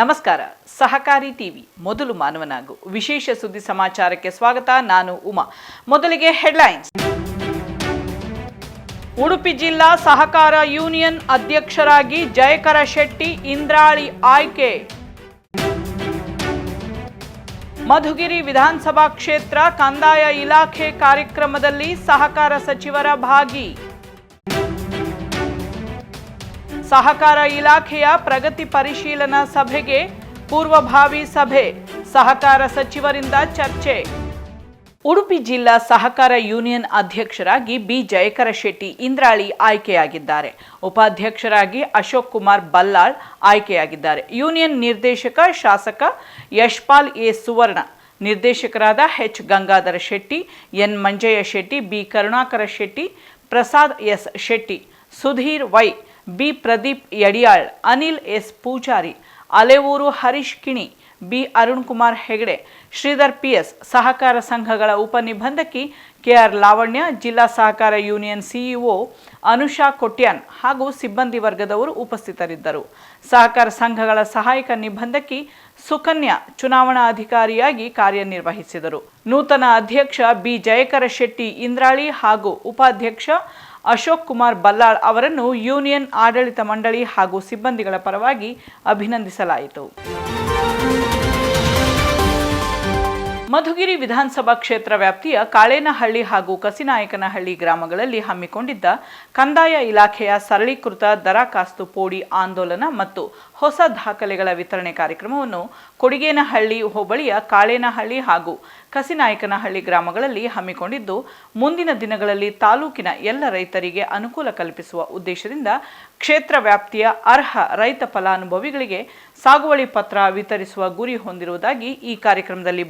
ನಮಸ್ಕಾರ. ಸಹಕಾರಿ ಟಿವಿ, ಮೊದಲು ಮಾನವನಾಗು. ವಿಶೇಷ ಸುದ್ದಿ ಸಮಾಚಾರಕ್ಕೆ ಸ್ವಾಗತ. ನಾನು ಉಮಾ. ಮೊದಲಿಗೆ ಹೆಡ್ಲೈನ್ಸ್. ಉಡುಪಿ ಜಿಲ್ಲಾ ಸಹಕಾರ ಯೂನಿಯನ್ ಅಧ್ಯಕ್ಷರಾಗಿ ಜಯಕರ ಶೆಟ್ಟಿ, ಇಂದ್ರಾಳಿ ಆಯ್ಕೆ. ಮಧುಗಿರಿ ವಿಧಾನಸಭಾ ಕ್ಷೇತ್ರ ಕಂದಾಯ ಇಲಾಖೆ ಕಾರ್ಯಕ್ರಮದಲ್ಲಿ ಸಹಕಾರ ಸಚಿವರ ಭಾಗಿ. ಸಹಕಾರ ಇಲಾಖೆಯ ಪ್ರಗತಿ ಪರಿಶೀಲನಾ ಸಭೆಗೆ ಪೂರ್ವಭಾವಿ ಸಭೆ, ಸಹಕಾರ ಸಚಿವರಿಂದ ಚರ್ಚೆ. ಉಡುಪಿ ಜಿಲ್ಲಾ ಸಹಕಾರ ಯೂನಿಯನ್ ಅಧ್ಯಕ್ಷರಾಗಿ ಬಿ. ಜಯಕರ ಶೆಟ್ಟಿ ಇಂದ್ರಾಳಿ ಆಯ್ಕೆಯಾಗಿದ್ದಾರೆ. ಉಪಾಧ್ಯಕ್ಷರಾಗಿ ಅಶೋಕ್ ಕುಮಾರ್ ಬಲ್ಲಾಳ್ ಆಯ್ಕೆಯಾಗಿದ್ದಾರೆ. ಯೂನಿಯನ್ ನಿರ್ದೇಶಕ ಶಾಸಕ ಯಶ್ಪಾಲ್ ಎ. ಸುವರ್ಣ, ನಿರ್ದೇಶಕರಾದ H. Gangadhara Shetty, N. Manjayya Shetty, B. Karunakara Shetty, Prasad S. Shetty, Sudhir Y. B Pradeep Yadiyal, Anil S Poojari, Alevooru Harish Kini, B Arun Kumar Hegde, Shridhar PS ಸಹಕಾರ ಸಂಘಗಳ ಉಪನಿಬಂಧಕಿ K R Lavanya, ಜಿಲ್ಲಾ ಸಹಕಾರ union CEO Anusha Kotian ಹಾಗೂ ಸಿಬ್ಬಂದಿ ವರ್ಗದವರು ಉಪಸ್ಥಿತರಿದ್ದರು. ಸಹಕಾರ ಸಂಘಗಳ ಸಹಾಯಕ ನಿಬಂಧಕಿ ಸುಕನ್ಯಾ ಚುನಾವಣಾ ಅಧಿಕಾರಿಯಾಗಿ ಕಾರ್ಯನಿರ್ವಹಿಸಿದರು. ನೂತನ ಅಧ್ಯಕ್ಷ ಬಿ ಜಯಕರ ಶೆಟ್ಟಿ, ಇಂದ್ರಾಳಿ ಹಾಗೂ ಉಪಾಧ್ಯಕ್ಷ ಅಶೋಕ್ ಕುಮಾರ್ ಬಲ್ಲಾಳ್ ಅವರನ್ನು ಯೂನಿಯನ್ ಆಡಳಿತ ಮಂಡಳಿ ಹಾಗೂ ಸಿಬ್ಬಂದಿಗಳ ಪರವಾಗಿ ಅಭಿನಂದಿಸಲಾಯಿತು. ಮಧುಗಿರಿ ವಿಧಾನಸಭಾ ಕ್ಷೇತ್ರ ವ್ಯಾಪ್ತಿಯ ಕಾಳೇನಹಳ್ಳಿ ಹಾಗೂ ಕಸಿನಾಯಕನಹಳ್ಳಿ ಗ್ರಾಮಗಳಲ್ಲಿ ಹಮ್ಮಿಕೊಂಡಿದ್ದ ಕಂದಾಯ ಇಲಾಖೆಯ ಸರಳೀಕೃತ ದರಖಾಸ್ತು ಪೋಡಿ ಆಂದೋಲನ ಮತ್ತು ಹೊಸ ದಾಖಲೆಗಳ ವಿತರಣೆ ಕಾರ್ಯಕ್ರಮವನ್ನು ಕೊಡಿಗೇನಹಳ್ಳಿ ಹೋಬಳಿಯ ಕಾಳೇನಹಳ್ಳಿ ಹಾಗೂ ಕಸಿನಾಯಕನಹಳ್ಳಿ ಗ್ರಾಮಗಳಲ್ಲಿ ಹಮ್ಮಿಕೊಂಡಿದ್ದು, ಮುಂದಿನ ದಿನಗಳಲ್ಲಿ ತಾಲೂಕಿನ ಎಲ್ಲ ರೈತರಿಗೆ ಅನುಕೂಲ ಕಲ್ಪಿಸುವ ಉದ್ದೇಶದಿಂದ ಕ್ಷೇತ್ರ ವ್ಯಾಪ್ತಿಯ ಅರ್ಹ ರೈತ ಫಲಾನುಭವಿಗಳಿಗೆ ಸಾಗುವಳಿ ಪತ್ರ ವಿತರಿಸುವ ಗುರಿ ಹೊಂದಿರುವುದಾಗಿ ಈ ಕಾರ್ಯಕ್ರಮದಲ್ಲಿ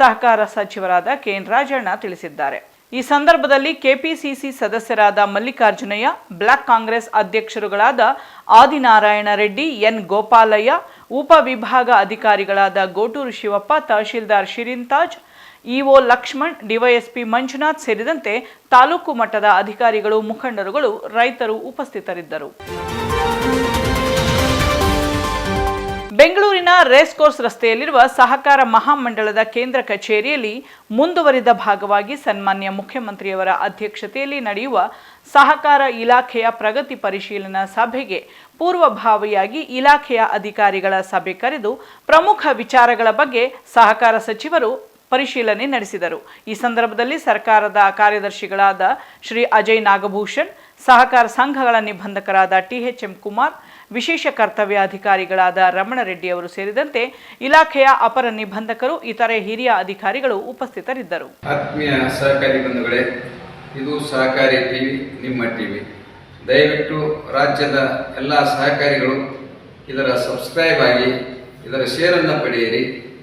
ಸಹಕಾರ ಸಚಿವರಾದ ಕೆಎನ್ ರಾಜಣ್ಣ ತಿಳಿಸಿದ್ದಾರೆ. ಈ ಸಂದರ್ಭದಲ್ಲಿ ಕೆಪಿಸಿಸಿ ಸದಸ್ಯರಾದ ಮಲ್ಲಿಕಾರ್ಜುನಯ್ಯ, ಬ್ಲಾಕ್ ಕಾಂಗ್ರೆಸ್ ಅಧ್ಯಕ್ಷರುಗಳಾದ ಆದಿನಾರಾಯಣ ರೆಡ್ಡಿ, ಎನ್ ಗೋಪಾಲಯ್ಯ ಉಪವಿಭಾಗ ಅಧಿಕಾರಿಗಳಾದ ಗೋಟೂರು ಶಿವಪ್ಪ, ತಹಶೀಲ್ದಾರ್ ಶಿರಿಂತಾಜ್, ಇಒ ಲಕ್ಷ್ಮಣ್, ಡಿವೈಎಸ್ಪಿ ಮಂಜುನಾಥ್ ಸೇರಿದಂತೆ ತಾಲೂಕು ಮಟ್ಟದ ಅಧಿಕಾರಿಗಳು, ಮುಖಂಡರುಗಳು, ರೈತರು ಉಪಸ್ಥಿತರಿದ್ದರು. ರೇಸ್ ಕೋರ್ಸ್ ರಸ್ತೆಯಲ್ಲಿರುವ ಸಹಕಾರ ಮಹಾಮಂಡಳದ ಕೇಂದ್ರ ಕಚೇರಿಯಲ್ಲಿ ಮುಂದುವರಿದ ಭಾಗವಾಗಿ ಸನ್ಮಾನ್ಯ ಮುಖ್ಯಮಂತ್ರಿಯವರ ಅಧ್ಯಕ್ಷತೆಯಲ್ಲಿ ನಡೆಯುವ ಸಹಕಾರ ಇಲಾಖೆಯ ಪ್ರಗತಿ ಪರಿಶೀಲನಾ ಸಭೆಗೆ ಪೂರ್ವಭಾವಿಯಾಗಿ ಇಲಾಖೆಯ ಅಧಿಕಾರಿಗಳ ಸಭೆ ಕರೆದು ಪ್ರಮುಖ ವಿಚಾರಗಳ ಬಗ್ಗೆ ಸಹಕಾರ ಸಚಿವರು ಪರಿಶೀಲನೆ ನಡೆಸಿದರು. ಈ ಸಂದರ್ಭದಲ್ಲಿ ಸರ್ಕಾರದ ಕಾರ್ಯದರ್ಶಿಗಳಾದ ಶ್ರೀ ಅಜಯ್ ನಾಗಭೂಷಣ್, ಸಹಕಾರ ಸಂಘಗಳ ನಿಬಂಧಕರಾದ ಟಿಎಚ್ಎಂ ಕುಮಾರ್, ವಿಶೇಷ ಕರ್ತವ್ಯ ಅಧಿಕಾರಿಗಳಾದ ರಮಣರೆಡ್ಡಿ ಅವರು ಸೇರಿದಂತೆ ಇಲಾಖೆಯ ಅಪರ ನಿಬಂಧಕರು, ಇತರೆ ಹಿರಿಯ ಅಧಿಕಾರಿಗಳು ಉಪಸ್ಥಿತರಿದ್ದರು. ಆತ್ಮೀಯ ಸಹಕಾರಿ ಬಂಧುಗಳೇ, ಇದು ಸಹಕಾರಿ ಟಿವಿ, ನಿಮ್ಮ ಟಿವಿ. ದಯವಿಟ್ಟು ರಾಜ್ಯದ ಎಲ್ಲ ಸಹಕಾರಿಗಳು ಇದರ ಸಬ್ಸ್ಕ್ರೈಬ್ ಆಗಿ ಇದರ ಶೇರನ್ನು ಪಡೆಯಿರಿ.